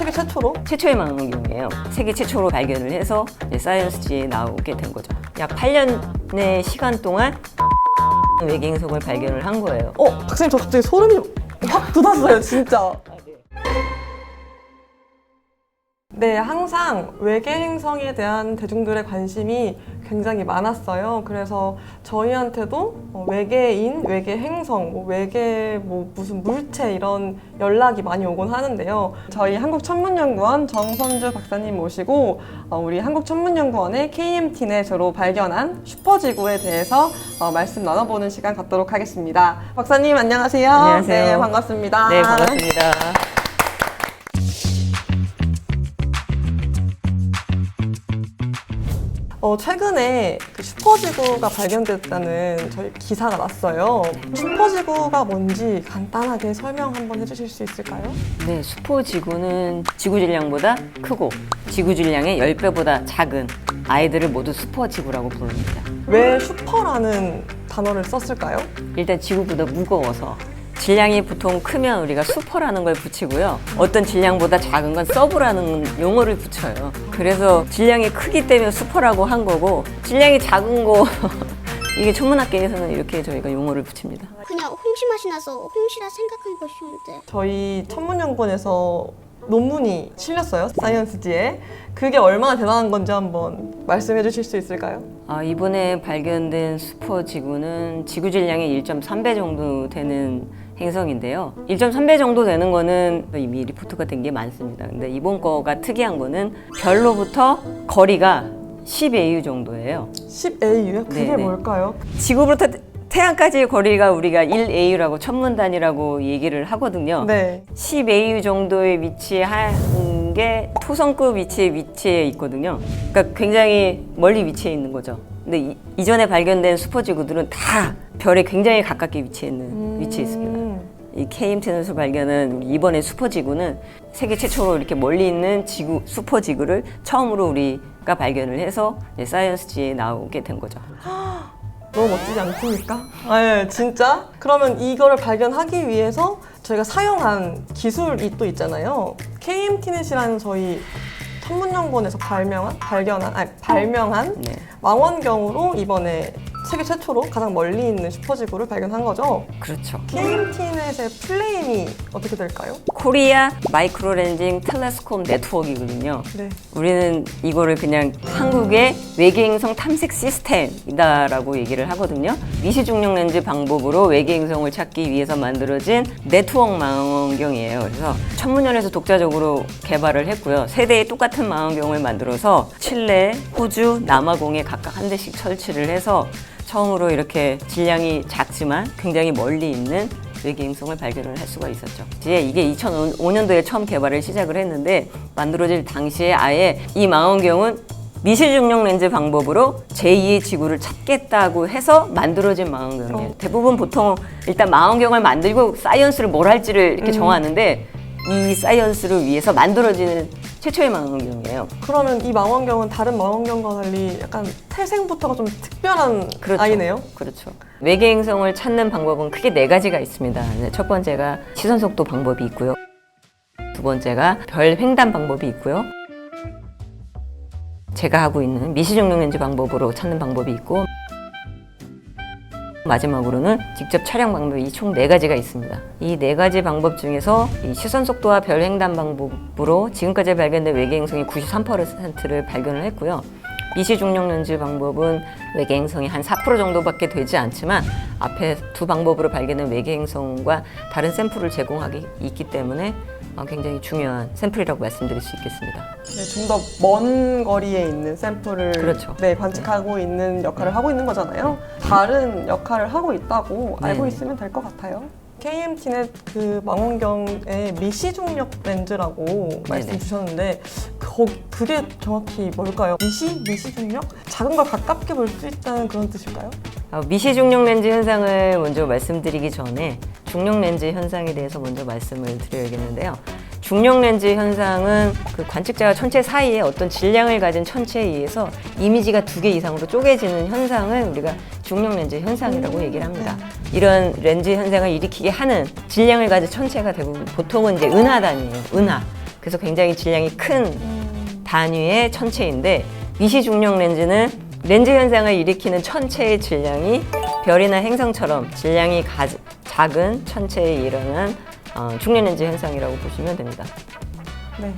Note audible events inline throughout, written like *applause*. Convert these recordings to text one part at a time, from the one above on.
세계 최초로 최초의 망원경이에요. 세계 최초로 발견을 해서 사이언스지에 나오게 된 거죠. 약 8년의 시간 동안 외계 행성을 발견을 한 거예요. 어, 박사님 저 갑자기 소름이 확 돋았어요, 진짜. 네, 항상 외계 행성에 대한 대중들의 관심이 굉장히 많았어요. 그래서 저희한테도 어, 외계인, 외계 행성, 뭐 외계 뭐 무슨 물체 이런 연락이 많이 오곤 하는데요. 저희 한국천문연구원 정선주 박사님 모시고 어, 우리 한국천문연구원의 KMT넷으로 발견한 슈퍼지구에 대해서 어, 말씀 나눠보는 시간 갖도록 하겠습니다. 박사님 안녕하세요. 안녕하세요. 네, 반갑습니다. 네, 반갑습니다. 어, 최근에 그 슈퍼지구가 발견됐다는 저희 기사가 났어요. 슈퍼지구가 뭔지 간단하게 설명 한번 해주실 수 있을까요? 네, 슈퍼지구는 지구 질량보다 크고 지구 질량의 10배보다 작은 아이들을 모두 슈퍼지구라고 부릅니다. 왜 슈퍼라는 단어를 썼을까요? 일단 지구보다 무거워서 질량이 보통 크면 우리가 슈퍼라는 걸 붙이고요. 어떤 질량보다 작은 건 서브라는 용어를 붙여요. 그래서 질량이 크기 때문에 슈퍼라고 한 거고 질량이 작은 거 *laughs* 이게 천문학계에서는 이렇게 저희가 용어를 붙입니다. 그냥 홍시 맛이 나서 홍시라 생각한 것이었는데 저희 천문연구원에서 논문이 실렸어요. 사이언스지에. 그게 얼마나 대단한 건지 한번 말씀해 주실 수 있을까요? 아, 이번에 발견된 슈퍼 지구는 지구 질량의 1.3배 정도 되는 행성인데요. 1.3배 정도 되는 거는 이미 리포트가 된 게 많습니다. 근데 이번 거가 특이한 거는 별로부터 거리가 10AU 정도예요. 10AU요? 그게 네, 네. 뭘까요? 지구부터 태양까지의 거리가 우리가 1AU라고 천문단이라고 얘기를 하거든요. 네. 10AU 정도에 위치한 게 토성급 위치에 위치해 있거든요. 그러니까 굉장히 멀리 위치해 있는 거죠. 근데 이, 이전에 발견된 슈퍼지구들은 다 별에 굉장히 가깝게 위치해 있는 위치에 있습니다. 음. 이 KMT에서 발견한 이번에 슈퍼지구는 세계 최초로 이렇게 멀리 있는 지구 슈퍼지구를 처음으로 우리가 발견을 해서 사이언스지에 나오게 된 거죠. *gasps* 너무 멋지지 않습니까? 네, 진짜. 그러면 이거를 발견하기 위해서 저희가 사용한 기술이 또 있잖아요. KMT넷이라는 저희 천문연구원에서 발명한, 발견한, 아니, 발명한 네. 망원경으로 이번에 세계 최초로 가장 멀리 있는 슈퍼지구를 발견한 거죠. 그렇죠. KMT넷의 플레임이 어떻게 될까요? 코리아 마이크로 렌징 텔레스콥 네트워크이거든요. 네. 우리는 이거를 그냥 한국의 외계행성 탐색 시스템이다라고 얘기를 하거든요. 미시중력 렌즈 방법으로 외계행성을 찾기 위해서 만들어진 네트워크 망원경이에요. 그래서 천문연에서 독자적으로 개발을 했고요. 세 대의 똑같은 망원경을 만들어서 칠레, 호주, 남아공에 각각 한 대씩 설치를 해서 처음으로 이렇게 질량이 작지만 굉장히 멀리 있는 외계행성을 발견을 할 수가 있었죠. 이제 이게 2005년도에 처음 개발을 시작을 했는데 만들어질 당시에 아예 이 망원경은 미실중력 렌즈 방법으로 제2의 지구를 찾겠다고 해서 만들어진 망원경이에요. 대부분 보통 일단 망원경을 만들고 사이언스를 뭘 할지를 이렇게 정하는데 이 사이언스를 위해서 만들어지는 최초의 망원경이에요. 그러면 이 망원경은 다른 망원경과 달리 약간 태생부터가 좀 특별한 그렇죠. 아이네요. 그렇죠. 외계 행성을 찾는 방법은 크게 네 가지가 있습니다. 네, 첫 번째가 시선 속도 방법이 있고요. 두 번째가 별 횡단 방법이 있고요. 제가 하고 있는 미시중력 렌즈 방법으로 찾는 방법이 있고 마지막으로는 직접 촬영 방법이 총 네 가지가 있습니다. 이 네 가지 방법 중에서 이 시선 속도와 별 횡단 방법으로 지금까지 발견된 외계 행성의 93%를 발견을 했고요. 미시 중력 렌즈 방법은 외계 행성이 한 4% 정도밖에 되지 않지만 앞에 두 방법으로 발견된 외계 행성과 다른 샘플을 제공하기 있기 때문에 어, 굉장히 중요한 샘플이라고 말씀드릴 수 있겠습니다. 네, 좀 더 먼 거리에 있는 샘플을 그렇죠. 네, 관측하고 있는 역할을 하고 있는 거잖아요. 다른 역할을 하고 있다고 알고 네. 있으면 될 것 같아요. KMT넷 그 망원경의 미시중력 렌즈라고 말씀 주셨는데 거, 그게 정확히 뭘까요? 미시? 미시중력? 작은 걸 가깝게 볼 수 있다는 그런 뜻일까요? 어, 미시중력 렌즈 현상을 먼저 말씀드리기 전에 중력 렌즈 현상에 대해서 먼저 말씀을 드려야겠는데요. 중력 렌즈 현상은 그 관측자와 천체 사이에 어떤 질량을 가진 천체에 의해서 이미지가 두 개 이상으로 쪼개지는 현상을 우리가 중력 렌즈 현상이라고 얘기를 합니다. 이런 렌즈 현상을 일으키게 하는 질량을 가진 천체가 대부분 보통은 이제 은하단이에요. 은하. 그래서 굉장히 질량이 큰 단위의 천체인데 미시 중력 렌즈는 렌즈 현상을 일으키는 천체의 질량이 별이나 행성처럼 질량이 가- 작은 천체에 일어난 어, 중력 렌즈 현상이라고 보시면 됩니다. 네.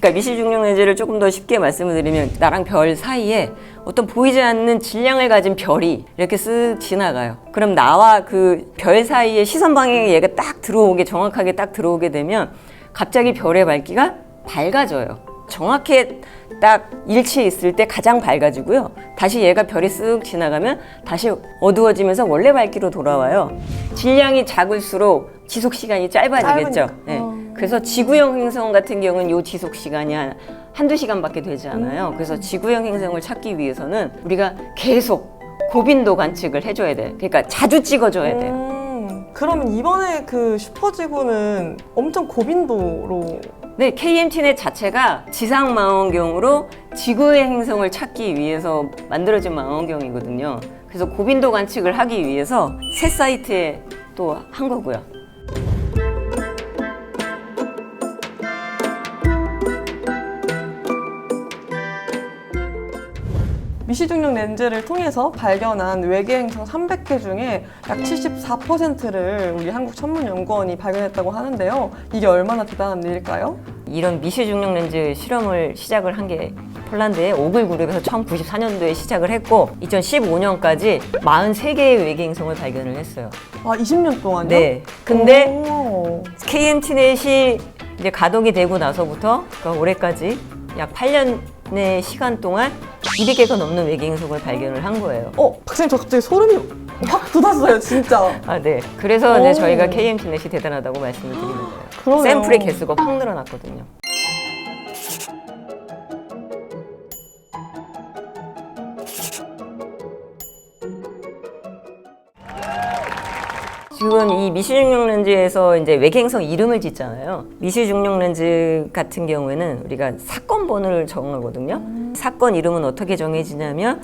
그러니까 미시중력 렌즈를 조금 더 쉽게 말씀을 드리면 나랑 별 사이에 어떤 보이지 않는 질량을 가진 별이 이렇게 쓱 지나가요. 그럼 나와 그 별 사이에 시선 방향에 얘가 딱 들어오게 정확하게 딱 들어오게 되면 갑자기 별의 밝기가 밝아져요. 정확히 딱 일치해 있을 때 가장 밝아지고요. 다시 얘가 별이 쓱 지나가면 다시 어두워지면서 원래 밝기로 돌아와요. 질량이 작을수록 지속 시간이 짧아지겠죠. 네. 어. 그래서 지구형 행성 같은 경우는 요 지속 시간이 한 한두 시간밖에 되지 음. 않아요. 그래서 지구형 행성을 찾기 위해서는 우리가 계속 고빈도 관측을 해줘야 돼. 그러니까 자주 찍어줘야 돼요. 음, 그러면 이번에 그 슈퍼지구는 엄청 고빈도로 네, KMT넷 자체가 지상 망원경으로 지구의 행성을 찾기 위해서 만들어진 망원경이거든요. 그래서 고빈도 관측을 하기 위해서 새 사이트에 또 한 거고요. 미시중력 렌즈를 통해서 발견한 외계 행성 300개 중에 약 74%를 우리 한국 천문연구원이 발견했다고 하는데요. 이게 얼마나 대단한 일일까요? 이런 미시중력 렌즈 실험을 시작을 한 게 폴란드의 오글 그룹에서 1994년도에 시작을 했고 2015년까지 43개의 외계 행성을 발견을 했어요. 아, 20년 동안요? 네. 근데 오. KMT넷이 이제 가동이 되고 나서부터 그러니까 올해까지 약 8년의 시간 동안 200개가 넘는 외계 행성을 발견을 한 거예요. 어, 박사님 저 갑자기 소름이 확 돋았어요, 진짜. 아, 네. 그래서 이제 오. 저희가 KMT넷이 대단하다고 말씀을 드리는 거예요. 그러네요. 샘플의 개수가 확 늘어났거든요. 지금 이 미시중력 렌즈에서 이제 외계행성 이름을 짓잖아요. 미시중력 렌즈 같은 경우에는 우리가 사건 번호를 정하거든요. 사건 이름은 어떻게 정해지냐면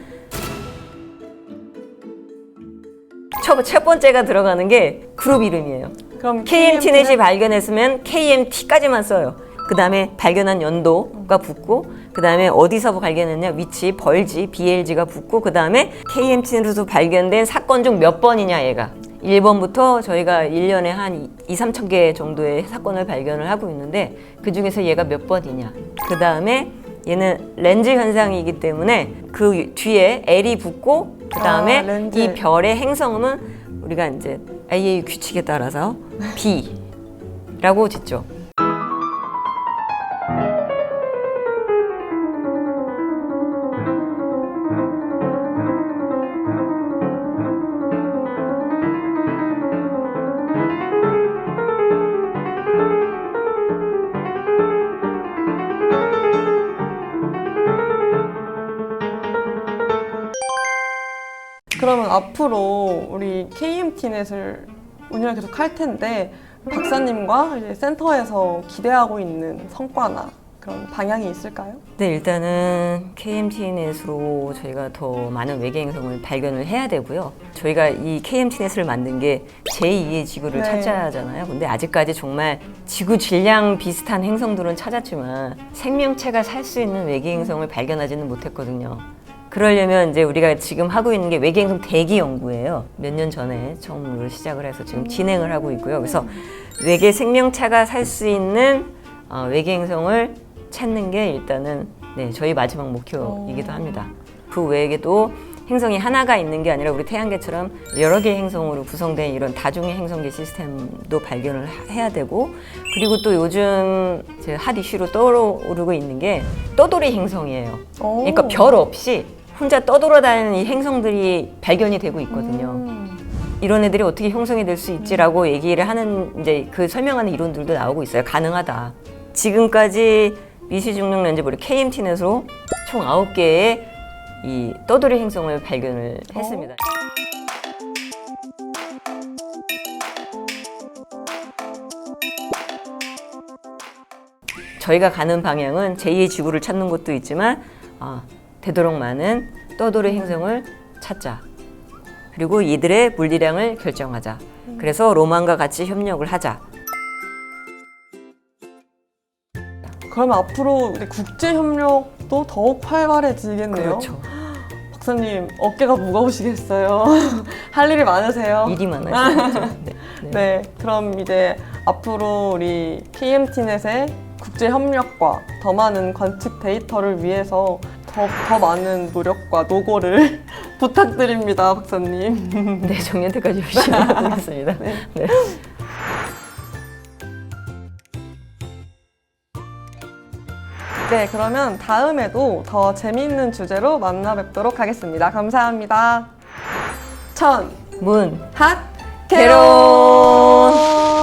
첫, 첫 번째가 들어가는 게 그룹 이름이에요. 그럼 KMT넷이 발견했으면 KMT까지만 써요. 그 다음에 발견한 연도가 붙고, 그 다음에 어디서 발견했냐, 위치, 벌지, BLG가 붙고, 그 다음에 KMT넷으로 발견된 사건 중 몇 번이냐, 얘가. 1번부터 저희가 1년에 한 2, 3천 개 정도의 사건을 발견을 하고 있는데, 그 중에서 얘가 몇 번이냐. 그 다음에 얘는 렌즈 현상이기 때문에 그 뒤에 L이 붙고, 그 다음에 아. 이 별의 행성음은 우리가 이제 AA 규칙에 따라서 B라고 짓죠. 그러면 앞으로 우리 KMT넷을 운영을 계속 할 텐데 박사님과 이제 센터에서 기대하고 있는 성과나 그런 방향이 있을까요? 네, 일단은 KMT넷으로 저희가 더 많은 외계 행성을 발견을 해야 되고요. 저희가 이 KMT넷을 만든 게 제2의 지구를 네. 찾자잖아요. 근데 아직까지 정말 지구 질량 비슷한 행성들은 찾았지만 생명체가 살 수 있는 외계 행성을 발견하지는 못했거든요. 그러려면 이제 우리가 지금 하고 있는 게 외계 행성 대기 연구예요. 몇 년 전에 처음으로 시작을 해서 지금 진행을 하고 있고요. 그래서 외계 생명체가 살 수 있는 어, 외계 행성을 찾는 게 일단은 네, 저희 마지막 목표이기도 합니다. 그 외에도 행성이 하나가 있는 게 아니라 우리 태양계처럼 여러 개의 행성으로 구성된 이런 다중의 행성계 시스템도 발견을 하- 해야 되고 그리고 또 요즘 핫 이슈로 떠오르고 있는 게 떠돌이 행성이에요. 오. 그러니까 별 없이 혼자 떠돌아다니는 이 행성들이 발견이 되고 있거든요. 음. 이런 애들이 어떻게 형성이 될 수 있지라고 얘기를 하는 이제 그 설명하는 이론들도 나오고 있어요. 가능하다. 지금까지 미시중력 렌즈 우리 KMT넷으로 총 9개의 이 떠돌이 행성을 발견을 했습니다. 저희가 가는 방향은 제2의 지구를 찾는 것도 있지만 아, 되도록 많은 떠돌이 행성을 찾자. 그리고 이들의 물리량을 결정하자. 그래서 로만과 같이 협력을 하자. 그러면 앞으로 국제 협력도 더욱 활발해지겠네요. 그렇죠. *gasps* 박사님 어깨가 무거우시겠어요. *laughs* 할 일이 많으세요. 일이 많아지죠. 네. *laughs* 네. 네, 그럼 이제 앞으로 우리 KMT넷의 국제 협력과 더 많은 관측 데이터를 위해서 더, 더 많은 노력과 노고를 *laughs* 부탁드립니다, 박사님. *laughs* 네, 정년 때까지 열심히 하겠습니다. *laughs* 네. 네, 그러면 다음에도 더 재미있는 주제로 만나 뵙도록 하겠습니다. 감사합니다. 천, 문. 핫! 개론!